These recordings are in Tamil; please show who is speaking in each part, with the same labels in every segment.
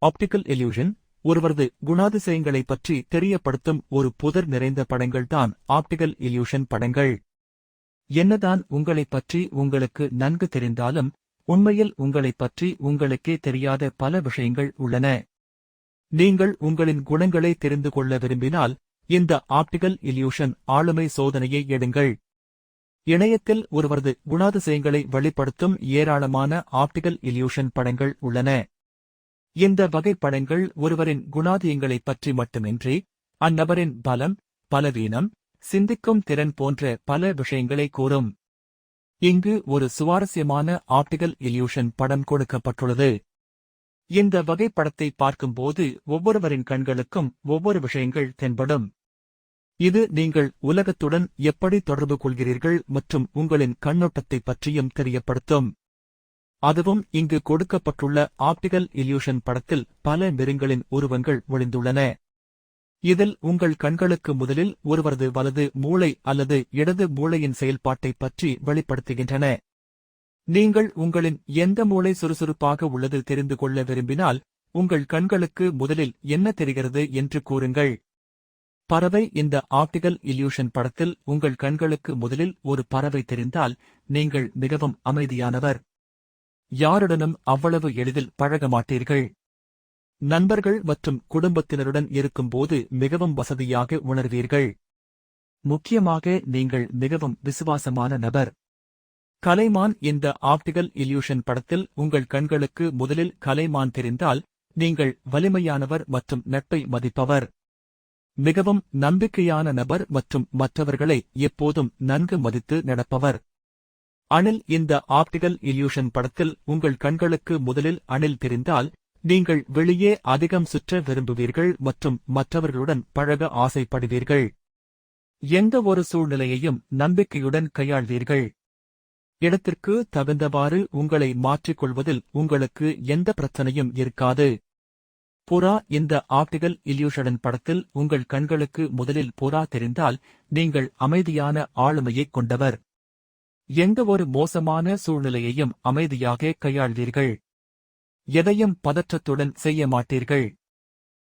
Speaker 1: ஆப்டிகல் எல்யூஷன் ஒருவரது குணாதிசயங்களை பற்றி தெரியப்படுத்தும் ஒரு புதர் நிறைந்த படங்கள்தான் ஆப்டிகல் illusion படங்கள். என்னதான் உங்களைப் பற்றி உங்களுக்கு நன்கு தெரிந்தாலும் உண்மையில் உங்களைப் பற்றி உங்களுக்கே தெரியாத பல விஷயங்கள் உள்ளன. நீங்கள் உங்களின் குணங்களை தெரிந்து கொள்ள விரும்பினால் இந்த ஆப்டிகல் இல்யூஷன் ஆளுமை சோதனையை எடுங்கள். இணையத்தில் ஒருவரது குணாதிசயங்களை வெளிப்படுத்தும் ஏராளமான ஆப்டிகல் இல்யூஷன் படங்கள் உள்ளன. இந்த வகை படங்கள் ஒருவரின் குணாதியங்களைப் பற்றி மட்டுமின்றி அந்நபரின் பலம் பலவீனம் சிந்திக்கும் திறன் போன்ற பல விஷயங்களை கூறும். இங்கு ஒரு சுவாரஸ்யமான ஆப்டிகல் இல்யூஷன் படம் கொடுக்கப்பட்டுள்ளது. இந்த வகை படத்தை பார்க்கும்போது ஒவ்வொருவரின் கண்களுக்கும் ஒவ்வொரு விஷயங்கள் தென்படும். இது நீங்கள் உலகத்துடன் எப்படி தொடர்பு கொள்கிறீர்கள் மற்றும் உங்களின் கண்ணோட்டத்தைப் பற்றியும் தெரியப்படுத்தும். அதுவும் இங்கு கொடுக்கப்பட்டுள்ள ஆப்டிகல் இல்யூஷன் படத்தில் பல மிருங்களின் உருவங்கள் ஒளிந்துள்ளன. இதில் உங்கள் கண்களுக்கு முதலில் ஒருவரது வலது மூளை அல்லது இடது மூளையின் செயல்பாட்டைப் பற்றி வெளிப்படுத்துகின்றன. நீங்கள் உங்களின் எந்த மூளை சுறுசுறுப்பாக உள்ளது தெரிந்து கொள்ள விரும்பினால் உங்கள் கண்களுக்கு முதலில் என்ன தெரிகிறது என்று கூறுங்கள். பறவை இந்த ஆப்டிகல் இல்யூஷன் படத்தில் உங்கள் கண்களுக்கு முதலில் ஒரு பறவை தெரிந்தால் நீங்கள் மிகவும் அமைதியானவர். யாருடனும் அவ்வளவு எளிதில் பழக மாட்டீர்கள் நண்பர்கள் மற்றும் குடும்பத்தினருடன் இருக்கும்போது மிகவும் வசதியாக உணர்வீர்கள். முக்கியமாக நீங்கள் மிகவும் விசுவாசமான நபர். கலைமான் இந்த ஆப்டிகல் இல்யூஷன் படத்தில் உங்கள் கண்களுக்கு முதலில் கலைமான் தெரிந்தால் நீங்கள் வலிமையானவர் மற்றும் நட்பை மதிப்பவர். மிகவும் நம்பிக்கையான நபர் மற்றும் மற்றவர்களை எப்போதும் நன்கு மதித்து நடப்பவர். அணில் இந்த ஆப்டிகல் இல்யூஷன் படத்தில் உங்கள் கண்களுக்கு முதலில் அணில் தெரிந்தால் நீங்கள் வெளியே அதிகம் சுற்ற விரும்புவீர்கள் மற்றும் மற்றவர்களுடன் பழக ஆசைப்படுவீர்கள். எந்த ஒரு சூழ்நிலையையும் நம்பிக்கையுடன் கையாள்வீர்கள். இடத்திற்கு தகுந்தவாறு உங்களை மாற்றிக்கொள்வதில் உங்களுக்கு எந்த பிரச்சனையும் இருக்காது. புறா இந்த ஆப்டிகல் illusion படத்தில் உங்கள் கண்களுக்கு முதலில் புறா தெரிந்தால் நீங்கள் அமைதியான ஆளுமையைக் கொண்டவர். எந்த ஒரு மோசமான சூழ்நிலையையும் அமைதியாக கையாள்வீர்கள். எதையும் பதற்றத்துடன் செய்ய மாட்டீர்கள்.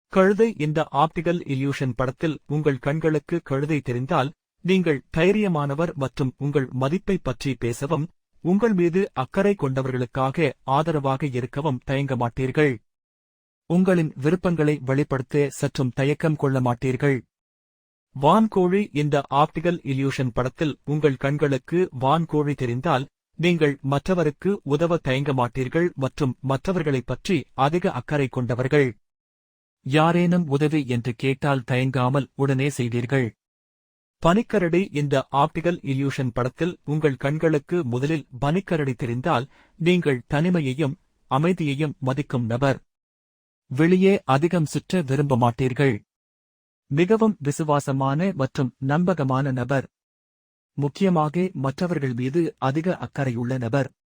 Speaker 1: கழுதை இந்த ஆப்டிகல் இல்யூஷன் படத்தில் உங்கள் கண்களுக்கு கழுதை தெரிந்தால் நீங்கள் தைரியமானவர் மற்றும் உங்கள் மதிப்பைப் பற்றி பேசவும் உங்கள் மீது அக்கறை கொண்டவர்களுக்காக ஆதரவாக இருக்கவும் தயங்க மாட்டீர்கள். உங்களின் விருப்பங்களை வெளிப்படுத்த சற்றும் தயக்கம் கொள்ள மாட்டீர்கள். வான்கோழி இந்த ஆப்டிகல் இல்யூஷன் படத்தில் உங்கள் கண்களுக்கு வான்கோழி தெரிந்தால் நீங்கள் மற்றவருக்கு உதவ தயங்க மாட்டீர்கள் மற்றும் மற்றவர்களைப் பற்றி அதிக அக்கறை கொண்டவர்கள். யாரேனும் உதவி என்று கேட்டால் தயங்காமல் உடனே செய்வீர்கள். பனிக்கரடி இந்த ஆப்டிகல் இல்யூஷன் படத்தில் உங்கள் கண்களுக்கு முதலில் பனிக்கரடி தெரிந்தால் நீங்கள் தனிமையையும் அமைதியையும் மதிக்கும் நபர். வெளியே அதிகம் சுற்ற விரும்ப மாட்டீர்கள் மிகவும் விசுவாசமான மற்றும் நம்பகமான நபர். முக்கியமாக மற்றவர்கள் மீது அதிக அக்கறையுள்ள நபர்.